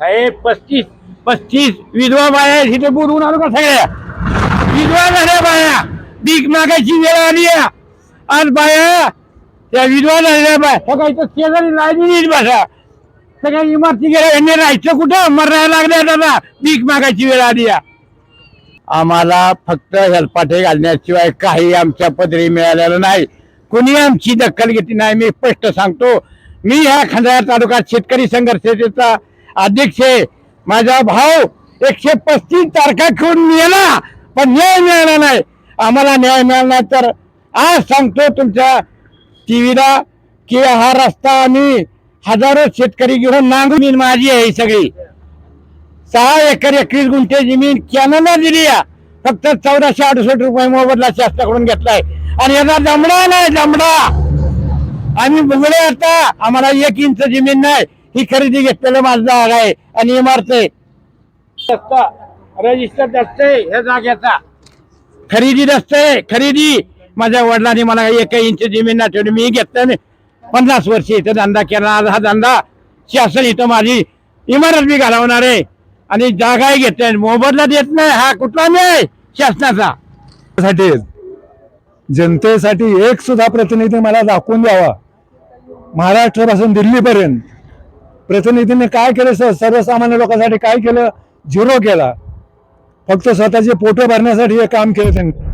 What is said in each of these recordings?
साहेब पस्तीस पस्तीस विधवा बाया तिथे बोलून बोलवून आलो का सगळ्या? विधवा झाल्या बाया. भीक मागायची वेळ आली आहे. आज बाया त्या विधवा झालेल्या बाया सगळ्या इथं शेजारी लाईनी बसा सगळ्या इमारती गेल्या यांनी राहायचं कुठं? मरायला लागल्या दादा भीक मागायची वेळ आली आम्हाला फक्त हेलपाटे घालण्याशिवाय काही आमच्या पदरी मिळालेलं नाही. कुणी आमची दखल घेतली नाही मी स्पष्ट सांगतो. मी ह्या खंडाळा तालुक्यात शेतकरी संघर्षाचा अध्यक्ष आहे. माझा भाऊ एकशे पस्तीस तारखा खेळून मिळाला पण न्याय मिळाला नाही. आम्हाला न्याय मिळाला तर आज सांगतो तुमच्या टीव्हीला की हा रस्ता आम्ही हजारो शेतकरी घेऊन नांगरून माझी आहे ही सगळी. सहा एकर एकवीस गुंठे जमीन कॅनला दिली या फक्त चौदाशे अडुसष्ट रुपये मोबदला शासनाकडून घेतलाय आणि याचा दमडा नाही दमडा. आम्ही बघले आता आम्हाला एक इंच जमीन नाही. ही खरेदी घेतलेलं माझं जागा आहे आणि इमारत आहे रजिस्टर असते ह्या जागेचा. खरेदी नसते खरेदी. माझ्या वडिलांनी मला एक इंच जमीन नाही ठेवली मी घेतलं पन्नास वर्ष इथं धंदा केला आज हा धंदा शासन इथं माझी इमारत बी घालवणार आहे. आणि जागाही घेते मोबदला देत नाही हा कुठला नाही शासनाचा? साठी जनतेसाठी एक सुद्धा प्रतिनिधी मला दाखवून द्यावा. महाराष्ट्रापासून दिल्लीपर्यंत. प्रतिनिधीने काय केलं? सर सर्वसामान्य लोकांसाठी काय केलं? झिरो केला. फक्त स्वतःचे पोटं भरण्यासाठी हे काम केलं त्यांनी.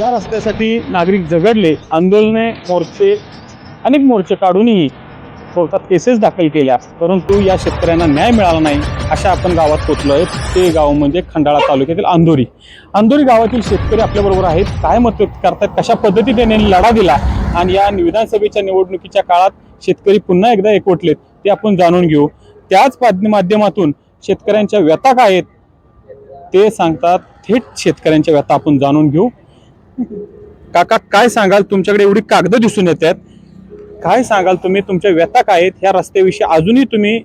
या रस्त्यासाठी नागरिक झगडले आंदोलने मोर्चे अनेक मोर्चे काढूनही कोर्टात केसेस दाखल केल्या. परंतु या शेतकऱ्यांना न्याय मिळाला नाही अशा आपण गावात पोचलो आहे ते गाव म्हणजे खंडाळा तालुक्यातील अंधोरी अंधोरी गावातील शेतकरी आपल्याबरोबर आहेत. काय मत व्यक्त करतात? कशा पद्धतीने त्यांनी लढा दिला? आणि या विधानसभेच्या निवडणुकीच्या काळात शेतकरी पुन्हा एकदा एकवटलेत ते आपण जाणून घेऊ. त्याच माध्यमातून शेतकऱ्यांच्या व्यथा काय आहेत? ते सांगतात. थेट शेतकऱ्यांच्या व्यथा आपण जाणून घेऊ. काका काय सांगाल? तुमच्याकडे एवढी कागद दिसून येतात. काय सांगाल तुम्ही? तुमच्या व्यथा काय आहेत? ह्या रस्त्याविषयी अजूनही तुम्ही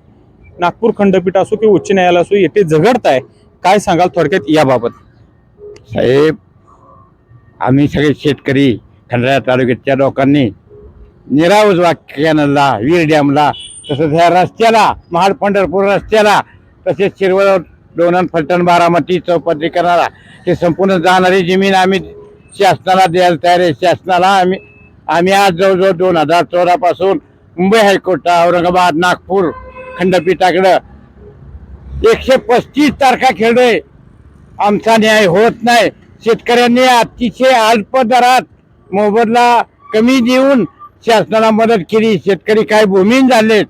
नागपूर खंडपीठ असो किंवा उच्च न्यायालय असो येथे झगडताय. काय सांगाल थोडक्यात याबाबत? साहेब आम्ही सगळे शेतकरी खंडाळा तालुक्याच्या लोकांनी निरावज कॅनलला वीर डॅमला तसंच ह्या रस्त्याला महाड पंढरपूर रस्त्याला तसेच शिरवळ दोनन फलटण बारामती चौपदरीकरणाला हे संपूर्ण जाणारी जमीन आम्ही शासनाला द्यायला तयार आहे. शासनाला आम्ही आम्ही आज जवळजवळ दोन हजार चौदापासून मुंबई हायकोर्ट औरंगाबाद नागपूर खंडपीठाकडं एकशे पस्तीस तारखा खेळणे आमचा न्याय होत नाही. शेतकऱ्यांनी अतिशय अल्प दरात मोबदला कमी देऊन शासनाला मदत केली. शेतकरी काय भूमीन झालेत.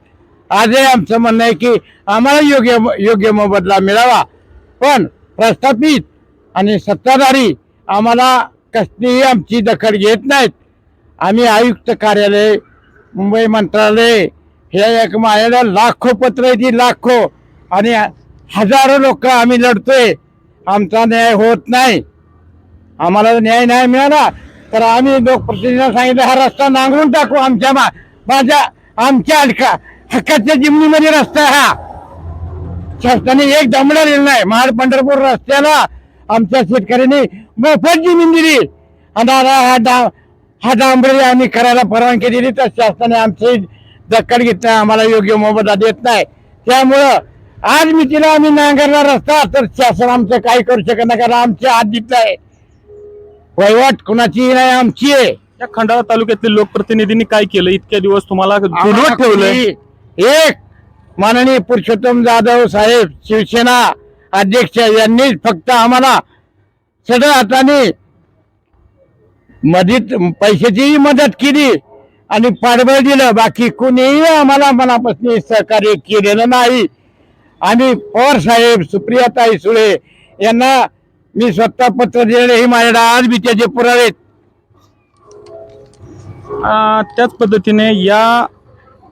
आजही आमचं म्हणणं आहे की आम्हाला योग्य योग्य मोबदला मिळावा. पण प्रस्थापित आणि सत्ताधारी आम्हाला कसलीही आमची दखल घेत नाहीत. आम्ही आयुक्त कार्यालय मुंबई मंत्रालय हे एक माझ्याला लाखो पत्र येते लाखो. आणि हजारो लोक आम्ही लढतोय. आमचा न्याय होत नाही. आम्हाला न्याय नाही मिळाला तर आम्ही लोकप्रतिनिधींना सांगितलं हा रस्ता नांगरून टाकू आमच्या मा- माझ्या आमच्या अडका हक्काच्या जिमणीमध्ये रस्ता आहे हा. शासनाने एक दमडा दिला नाही. महाड पंढरपूर रस्त्याला आमच्या शेतकऱ्यांनी मोफत जिमीन दिली. आणि हा डा हा डांबरी आम्ही करायला परवानगी दिली तर शासनाने आमची दखल घेत नाही आम्हाला योग्य मोबदला देत नाही. त्यामुळं आज मी तिला आम्ही नांगरला रस्ता तर शासन आमचं काही करू शकत नाही कारण आमच्या हात आहे वहिवाट कुणाची नाही आमची आहे. या खंडाळा तालुक्यातील लोकप्रतिनिधींनी काय केलं? इतक्या दिवस तुम्हाला ठेवलंय. एक माननीय पुरुषोत्तम जाधव साहेब शिवसेना अध्यक्ष यांनी फक्त आम्हाला सगळं हाताने मदत पैशाचीही मदत केली आणि पाठबळ दिलं. बाकी कुणीही आम्हाला मनापासून सहकार्य केलेलं नाही. आणि पवार साहेब सुप्रियाताई सुळे यांना मी स्वतः पत्र दिलेले ही माझ्याकडे आज बी त्याचे पुरावे त्याच पद्धतीने या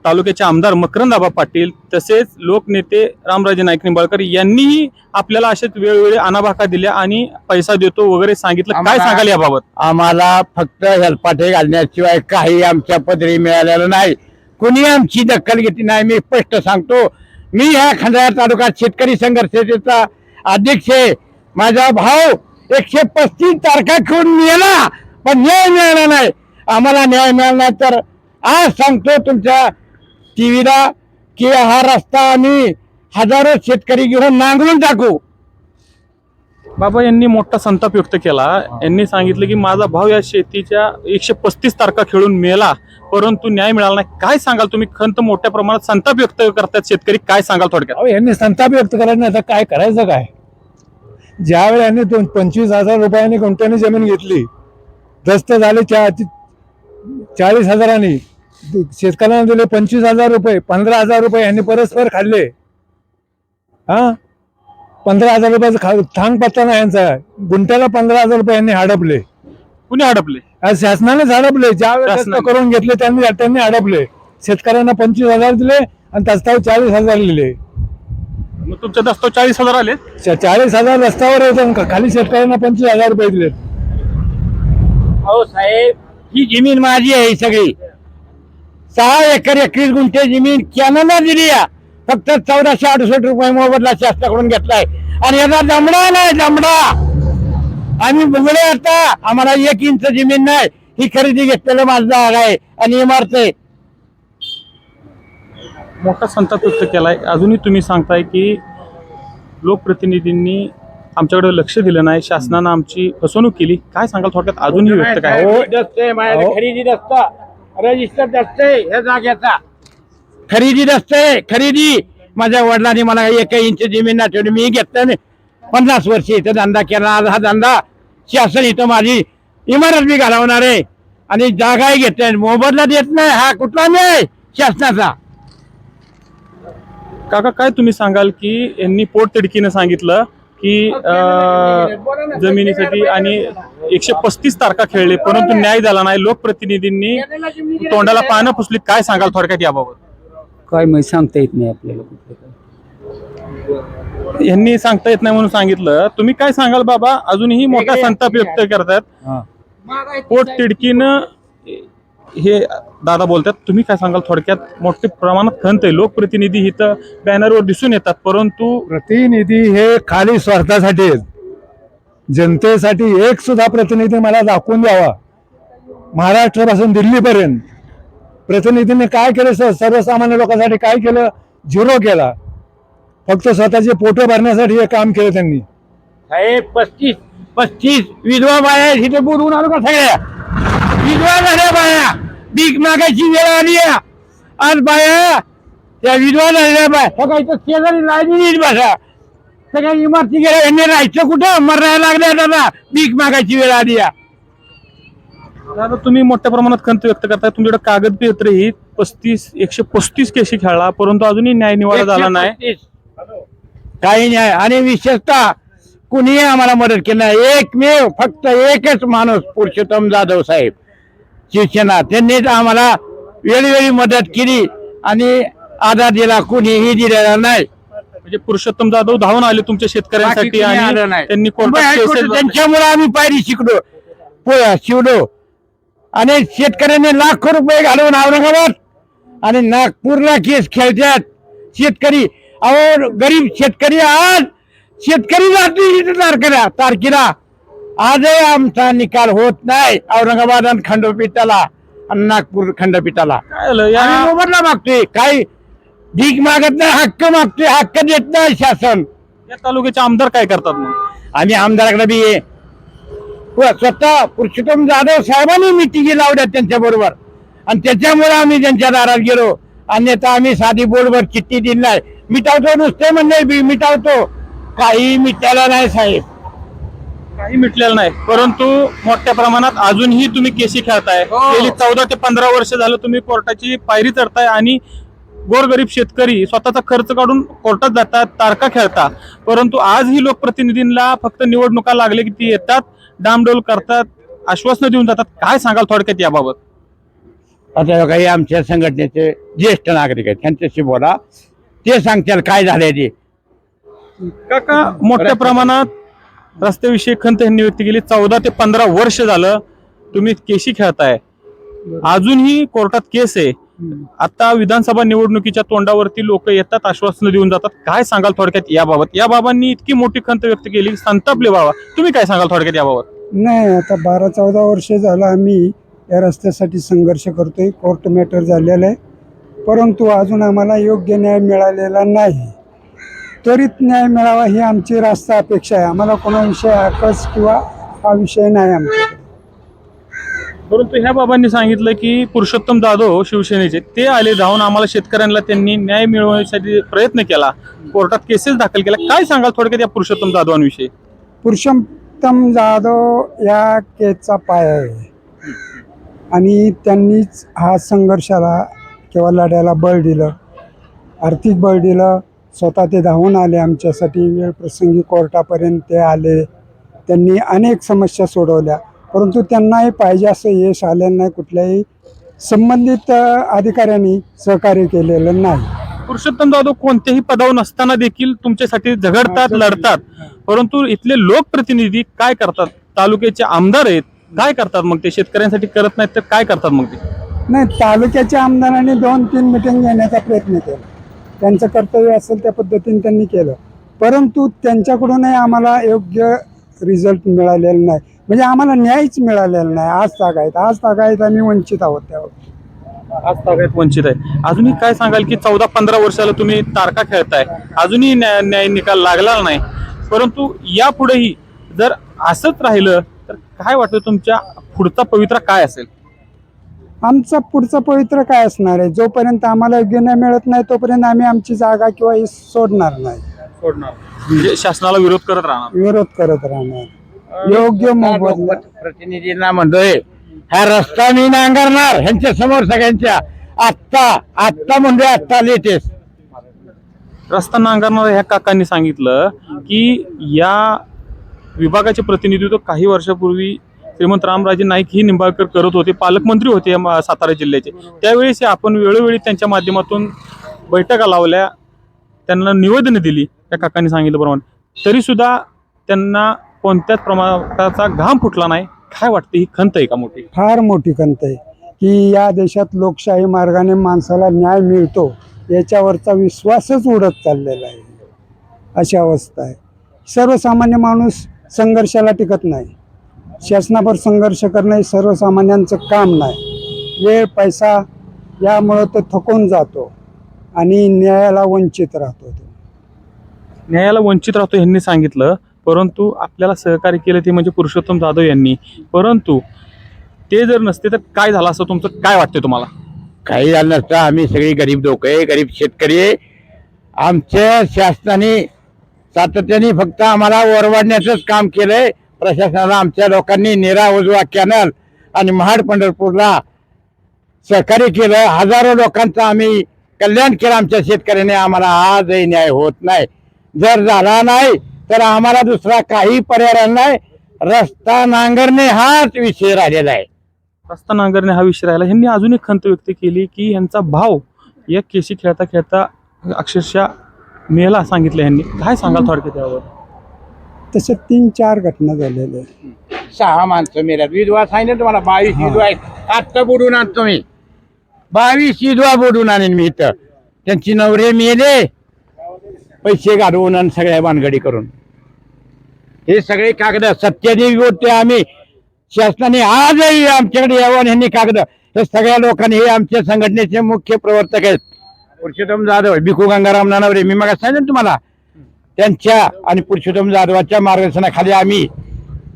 तालुक्याचे आमदार मकरंद आबा पाटील तसेच लोकनेते रामराजे नाईक निंबाळकर यांनीही आपल्याला असेच वेळोवेळी अनाभाका दिल्या आणि पैसा देतो वगैरे सांगितलं. काय सांगाल याबाबत? आम्हाला फक्त हेलपाटे घालण्याशिवाय काही आमच्या पदरी मिळालेलं नाही. कुणी आमची दखल घेतली नाही मी स्पष्ट सांगतो. मी ह्या खंडाळा तालुक्यात शेतकरी संघर्षाचा अध्यक्ष आहे. माझा भाऊ एकशे पस्तीस तारखा खेळून मिळाला पण न्याय मिळाला नाही. आम्हाला न्याय मिळाला तर आज सांगतो तुमच्या टीव्हीला की हा रस्ता आम्ही हजारो शेतकरी घेऊन नांगरून टाकू. बाबा यांनी मोठा संताप व्यक्त केला. यांनी सांगितलं की माझा भाऊ या शेतीच्या एकशे पस्तीस तारखा खेळून मेला परंतु न्याय मिळाला नाही. काय सांगाल तुम्ही? खंत मोठ्या प्रमाणात संताप व्यक्त करतात शेतकरी. काय सांगाल थोडक्यात? अहो यांनी संताप व्यक्त करायला नाही आता काय करायचं काय? ज्यावेळी यांनी दोन पंचवीस हजार रुपयांनी कोणत्याने जमीन घेतली दस्त झाले चा चाळीस हजारांनी शेतकऱ्यांना दिले पंचवीस हजार रुपये पंधरा हजार रुपये यांनी परस्पर खाल्ले. हा? पंधरा हजार रुपयाचा खा थांग पत्ता नाही यांचा. गुंट्याला पंधरा हजार रुपये यांनी हडपले. कुणी हडपले? आज शासनानेच हडपले. ज्यावेळेस दस्त शासनाने. करून घेतले त्यांनी त्यांनी हडपले. शेतकऱ्यांना पंचवीस हजार दिले आणि दस्तावर चाळीस हजार लिहिले. मग तुमच्या दस्तो चाळीस हजार आले चा- चाळीस हजार रस्त्यावर आणि खाली शेतकऱ्यांना पंचवीस हजार रुपये दिले अहो साहेब ही जमीन माझी आहे ही सगळी. सहा एकर एकवीस गुंठे जमीन कॅनला दिली आहे. फक्त चौदाशे अडुसष्ट रुपये मोबदला शासनाकडून घेतलाय. आणि याचा दमडा नाही दमडा. आम्ही बुगडे आता आम्हाला एक इंच जमीन नाही. ही खरेदी घेतलेलं माझं जागा आहे आणि इमारत आहे. मोठा संताप व्यक्त केलाय. अजूनही तुम्ही सांगताय की लोकप्रतिनिधींनी आमच्याकडे लक्ष दिलं नाही. शासनानं आमची फसवणूक केली. काय सांगाल थोडक्यात? अजूनही व्यक्त काय? हो, अहो. खरेदी रजिस्टर दस्त ह्या जाग्याचा खरेदी दस्त खरेदी. माझ्या वडिलांनी मला एक इंच जमीन ना ठेवली मी घेतलं पन्नास वर्ष इथं धंदा केला आज हा धंदा शासन इथं माझी इमारत मी घालवणार आहे. आणि जागाही घेतल्या मोबदला देत नाही हा कुठला नाही शासनाचा? काका काय तुम्ही सांगाल की यांनी पोटतिडकीनं सांगितलं की अं, जमिनीसाठी आणि एकशे पस्तीस तारखा खेळले परंतु न्याय झाला नाही. लोकप्रतिनिधींनी तोंडाला पानं फुसली काय सांगाल थोडक्यात याबाबत? काय माहिती सांगता येत नाही आपल्याला यांनी सांगता येत नाही म्हणून सांगितलं. तुम्ही काय सांगाल बाबा? अजूनही मोठा संताप व्यक्त करतात. पोट तिडकीनं हे दादा बोलतात तुम्ही काय सांगाल? थोडक्यात मोठ्या प्रमाणात खंत आहे. लोकप्रतिनिधी इथं बॅनरवर दिसून येतात परंतु प्रतिनिधी हे खाली स्वार्थासाठी आहेत. जनतेसाठी एक सुद्धा प्रतिनिधी मला दाखवून द्यावा. महाराष्ट्रापासून दिल्लीपर्यंत प्रतिनिधीने काय केलं? स- सर्वसामान्य लोकांसाठी काय केलं? झिरो केला. फक्त स्वतःचे पोटं भरण्यासाठी हे काम केलं त्यांनी. साहेब पस्तीस पस्तीस विधवा बाया इथे बोलवून आलो का सगळ्या? विधवा झाल्या बाया. भीक मागायची वेळ आली. आज बाया त्या विधवा झालेल्या बाया सगळ्या इथं शेजारी राहिली भाषा सगळ्या इमारती गेल्या यांनी राहायचं कुठं? मरायला लागल्या दादा भीक मागायची वेळ आली. दादा तुम्ही मोठ्या प्रमाणात खंत व्यक्त करताय. तुमच्याकडे कागदपत्र ही पस्तीस एकशे पस्तीस केशी खेळला परंतु अजूनही न्याय निवाडा झाला नाही. 135. काही नाही आणि विशेषतः कुणीही आम्हाला मदत केली नाही. एकमेव फक्त एकच माणूस पुरुषोत्तम जाधव साहेब. शिवसेना त्यांनीच आम्हाला वेळोवेळी मदत केली आणि आधार दिला कुणीही दिलेला नाही. म्हणजे पुरुषोत्तम जाधव धावून आले तुमच्या शेतकऱ्यांसाठी आणि. त्यांनी त्यांच्यामुळे आम्ही पायरी शिकलो शिवलो. आणि शेतकऱ्यांनी लाखो रुपये घालून औरंगाबाद आणि नागपूरला केस खेळतात शेतकरी अहो गरीब शेतकरी आज शेतकरी जातो तारखेला तारखेला. आजही आमचा निकाल होत नाही. औरंगाबाद आणि खंडपीठाला आणि नागपूर खंडपीठाला. मोबदला मागतोय काही भीक मागत नाही हक्क मागतोय हक्क देत नाही शासन. या तालुक्याचे आमदार काय करतात मग? आम्ही आमदाराकडे बी स्वतः पुरुषोत्तम जाधव साहेबांनी मिटिंगी लावल्या त्यांच्या बरोबर आणि त्याच्यामुळे आम्ही त्यांच्या दारात गेलो. अन्यथा आम्ही साधी बोर्डवर चिठ्ठी दिली नाही. मिटावतो नुसते म्हणले बी मिटावतो. काही मिटायला नाही साहेब. काही मिटलेलं नाही. परंतु मोठ्या प्रमाणात अजूनही तुम्ही केसी खेळताय. हो. गेली चौदा ते पंधरा वर्ष झालं तुम्ही कोर्टाची पायरी चढताय आणि गोरगरीब शेतकरी स्वतःचा खर्च काढून कोर्टात जातात तारका खेळतात. परंतु आजही लोकप्रतिनिधींना फक्त निवडणुका लागले की ती येतात डामडोल करतात आश्वासनं देऊन जातात. काय सांगाल थोडक्यात याबाबत? आता काही आमच्या संघटनेचे ज्येष्ठ नागरिक आहेत. त्यांच्याशी बोला. ते सांगतील काय झालंय ते. काका मोठ्या प्रमाणात रस्त्याविषयी खंत यांनी व्यक्त केली. चौदा ते पंधरा वर्ष झालं तुम्ही केशी खेळताय. अजूनही कोर्टात केस आहे. आता विधानसभा निवडणुकीच्या तोंडावरती लोक येतात आश्वासनं देऊन जातात. काय सांगाल थोडक्यात याबाबत? या बाबांनी इतकी मोठी खंत व्यक्त केली. संतापले बाबा तुम्ही काय सांगाल थोडक्यात याबाबत? नाही आता बारा चौदा वर्ष झालं आम्ही या रस्त्यासाठी संघर्ष करतोय. कोर्ट मॅटर झालेलं आहे. परंतु अजून आम्हाला योग्य न्याय मिळालेला नाही. त्वरित न्याय मिळावा ही आमची रास्त अपेक्षा आहे. आम्हाला कोणाविषयी आकस किंवा हा विषय नाही आमचा. परंतु ह्या बाबांनी सांगितलं की पुरुषोत्तम जाधव शिवसेनेचे ते आले जाऊन आम्हाला शेतकऱ्यांना त्यांनी न्याय मिळवण्यासाठी प्रयत्न केला. कोर्टात केसेस दाखल केला काय सांगाल थोडक्यात या पुरुषोत्तम जाधवांविषयी? पुरुषोत्तम जाधव या केसचा पाय आहे. आणि त्यांनीच हा संघर्षाला किंवा लढ्याला बळ दिलं. आर्थिक बळ दिलं. स्वतः ते धावून आले आमच्यासाठी. वेळ प्रसंगी कोर्टापर्यंत ते आले. त्यांनी अनेक समस्या सोडवल्या. परंतु त्यांनाही पाहिजे असं यश आलेलं नाही. कुठल्याही संबंधित अधिकाऱ्यांनी सहकार्य केलेलं नाही. पुरुषोत्तम जाधव कोणत्याही पदावर नसताना देखील तुमच्यासाठी झगडतात लढतात. परंतु इथले लोकप्रतिनिधी काय करतात? तालुक्याचे आमदार आहेत. काय करतात मग ते? शेतकऱ्यांसाठी करत नाहीत तर काय करतात मग ते? नाही तालुक्याच्या आमदारांनी दोन तीन मिटिंग घेण्याचा प्रयत्न केला. त्यांचं कर्तव्य असेल त्या पद्धतीने त्यांनी केलं. परंतु त्यांच्याकडूनही आम्हाला योग्य रिझल्ट मिळालेला नाही. म्हणजे आम्हाला न्यायच मिळालेला नाही. आज तागायत. आज तागायत आम्ही वंचित आहोत त्यावर. आज तागायत वंचित आहे. अजूनही काय सांगाल की चौदा पंधरा वर्षाला तुम्ही तारका खेळताय. अजूनही न्याय न्याय निकाल लागला नाही. परंतु यापुढेही जर असंच राहिलं तर काय वाटतं तुमच्या पुढचा पवित्रा काय असेल? आमचा पुढचं पवित्र काय असणार आहे? जोपर्यंत आम्हाला योग्य न्याय मिळत नाही तोपर्यंत आम्ही आमची जागा किंवा ही सोडणार नाही. सोडणार. म्हणजे शासनाला विरोध करत राहणार. विरोध करत राहणार. योग्य मोबदला प्रतिनिधींना म्हणतोय हा रस्ता मी नांगरणार. ह्यांच्या समोर सगळ्यांच्या आत्ता आत्ता म्हणजे आत्ता लेटेस्ट. रस्ता नांगरणाऱ्या ह्या काकांनी सांगितलं की या विभागाचे प्रतिनिधित्व काही वर्षापूर्वी श्रीमंत रामराजे नाईक ही निंबाळकर करत होते पालकमंत्री होते सातारा जिल्ह्याचे. त्यावेळेस आपण वेळोवेळी त्यांच्या माध्यमातून बैठका लावल्या त्यांना निवेदनं दिली त्या काकांनी सांगितल्याप्रमाणे तरी तरीसुद्धा त्यांना कोणत्याच प्रमाणाचा घाम फुटला नाही. काय वाटतं ही खंत आहे का मोठी? फार मोठी खंत आहे की या देशात लोकशाही मार्गाने माणसाला न्याय मिळतो याच्यावरचा विश्वासच उडत चाललेला आहे. अशी अवस्था आहे. सर्वसामान्य माणूस संघर्षाला टिकत नाही. शासनावर संघर्ष करणं हे सर्वसामान्यांचं काम नाही. वेळ पैसा यामुळं तो थकून जातो आणि न्यायाला वंचित राहतो तो. न्यायाला वंचित राहतो यांनी सांगितलं परंतु आपल्याला सहकार्य केलं ते म्हणजे पुरुषोत्तम जाधव यांनी. परंतु ते जर नसते तर काय झालं असं तुमचं काय वाटतं तुम्हाला? काही झालं नसतं. आम्ही सगळी गरीब लोक आहे गरीब शेतकरी आहे. आमच्या शासनाने सातत्याने फक्त आम्हाला ओरवाडण्याचंच काम केलंय. प्रशासनाला आमच्या लोकांनी निरा उजवा कॅनल आणि महाड पंढरपूरला सहकार्य केलं. हजारो लोकांचं आम्ही कल्याण केलं. आमच्या शेतकऱ्याने आम्हाला आजही न्याय होत नाही. जर झाला नाही तर आम्हाला दुसरा काही पर्याय नाही. रस्ता नांगरणे हाच विषय राहिलेला आहे. रस्ता नांगरणे हा विषय राहिला. ह्यांनी अजून एक खंत व्यक्त केली की यांचा भाव या केशी खेळता खेळता अक्षरशः मेला सांगितलं यांनी काय सांगाल थोडक्यात यावर? तसे तीन चार घटना झालेल्या आहेत. सहा माणसं मेल्यात. विधवा सांगितलं तुम्हाला बावीस विधवा आहेत. आत्ता बुडून आणतो मी बावीस विधवा बुडून आणेन मी इथं. त्यांची नवरे मेले. पैसे घालवून आणि सगळ्या भानगडी करून. हे सगळे कागद सत्यादेवी होते आम्ही. शासनाने आजही आमच्याकडे यावं आणि ह्यांनी कागद. हे सगळ्या लोकांनी हे आमच्या संघटनेचे मुख्य प्रवर्तक आहेत. पुरुषोत्तम जाधव भिकू गंगाराम नानावरे. मी मग सांगितलं ना तुम्हाला. त्यांच्या आणि पुरुषोत्तम जाधवाच्या मार्गदर्शनाखाली आम्ही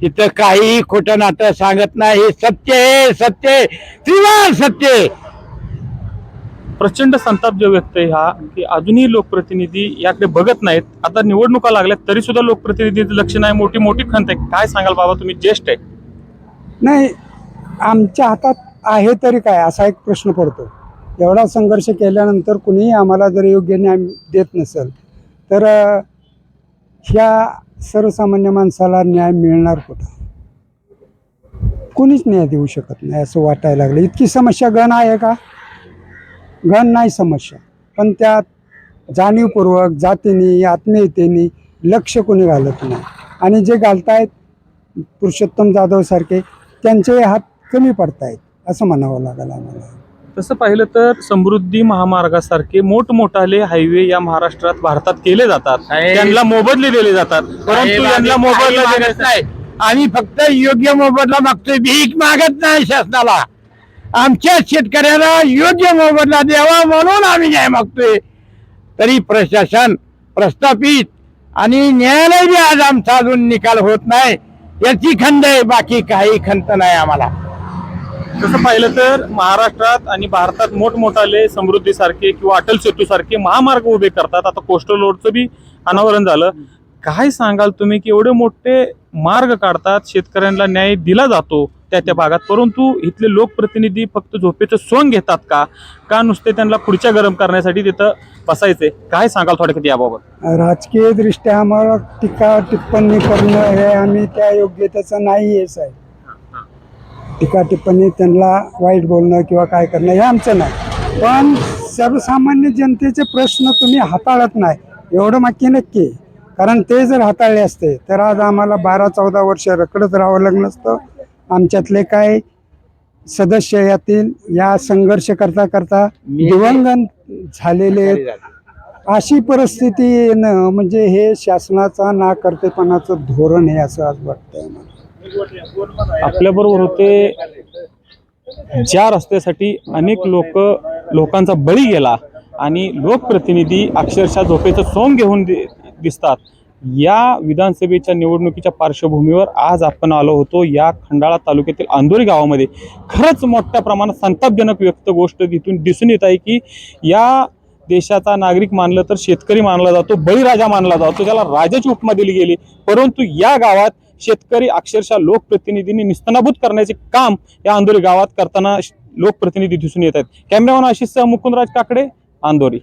तिथं काही खोटं नातं सांगत नाही. हे सत्य आहे सत्य आहे, त्रिवार सत्य आहे. प्रचंड संताप जो व्यक्त आहे हा की अजूनही लोकप्रतिनिधी याकडे बघत नाहीत. आता निवडणुका लागल्यात तरी सुद्धा लोकप्रतिनिधीचं लक्ष नाही. मोठी मोठी खंत आहे. काय सांगाल बाबा? तुम्ही ज्येष्ठ आहे. नाही आमच्या हातात आहे तरी काय? असा एक प्रश्न पडतो. एवढा संघर्ष केल्यानंतर कुणीही आम्हाला जर योग्य न्याय देत नसेल तर अ, ह्या सर्वसामान्य माणसाला न्याय मिळणार कुठं? कुणीच न्याय देऊ शकत नाही असं वाटायला लागलं. इतकी समस्या घन आहे का? घन नाही समस्या. पण त्यात जाणीवपूर्वक जातीने आत्मीयतेने लक्ष कोणी घालत नाही. आणि जे घालतायत पुरुषोत्तम जाधवसारखे त्यांचे हात कमी पडतायत असं म्हणावं लागेल आम्हाला. तसं पाहिलं तर समृद्धी महामार्गासारखे मोठमोठाले हायवे या महाराष्ट्रात भारतात केले जातात. आहे. त्यांना मोबदले दिले जातात. परंतु यांना मोबदला देण्याचा नाही. आम्ही फक्त योग्य मोबदला मागतोय. भीक मागत नाही शासनाला. आमच्या शेतकऱ्याला योग्य मोबदला द्यावा म्हणून आम्ही न्याय मागतोय. तरी प्रशासन प्रस्थापित आणि न्यायालय बी आज आमचा अजून निकाल होत नाही. याची खंड आहे. बाकी काही खंत नाही आम्हाला. तसं पाहिलं तर महाराष्ट्रात आणि भारतात मोठमोठाले समृद्धीसारखे किंवा अटल सेतू सारखे महामार्ग उभे करतात. आता कोस्टल रोडचं बी अनावरण झालं. काय सांगाल तुम्ही की एवढे मोठे मार्ग काढतात शेतकऱ्यांना न्याय दिला जातो त्या त्या भागात परंतु इथले लोकप्रतिनिधी फक्त झोपेचं सोंग घेतात का? का नुसते त्यांना पुढच्या गरम करण्यासाठी तिथं बसायचे काय सांगाल थोडक्यात याबाबत? राजकीय दृष्ट्या आम्हाला टीका टिप्पणी करणं हे आम्ही त्या योग्यतेचं नाही आहे आहे टीका टिप्पणी त्यांना वाईट बोलणं किंवा काय करणं हे आमचं नाही. पण सर्वसामान्य जनतेचे प्रश्न तुम्ही हाताळत नाही. एवढं नक्की आहे. कारण ते जर हाताळले असते तर आज आम्हाला बारा चौदा वर्ष रखडत राहावं लागलं नसतं आमच्यातले काय सदस्य यातील या संघर्ष करता करता दिवंगत झालेले अशी परिस्थिती येणं म्हणजे हे शासनाचा नाकर्तेपणाचं धोरण आहे असं आज वाटतंय मला. आपल्याबरोबर होते ज्या रस्त्यासाठी अनेक लोक लोकांचा बळी गेला आणि लोकप्रतिनिधी अक्षरशः झोपेचं सोंग घेऊन दि- दिसतात. या विधानसभेच्या निवडणुकीच्या पार्श्वभूमीवर आज आपण आलो होतो या खंडाळा तालुक्यातील आंदोरी गावामध्ये. खरंच मोठ्या प्रमाणात संतापजनक व्यक्त गोष्ट तिथून दिसून येत आहे की या देशाचा नागरिक मानलं तर शेतकरी मानला जातो बळीराजा मानला जातो त्याला राजाची उपमा दिली गेली. परंतु या गावात शेतकरी अक्षरशः लोकप्रतिनिधींनी निस्तनाभूत करण्याचे काम या आंदोरी गावात करताना लोकप्रतिनिधी दिसून येत आहेत. कॅमेरामॅन आशिष मुकुंदराज काकडे आंदोरी.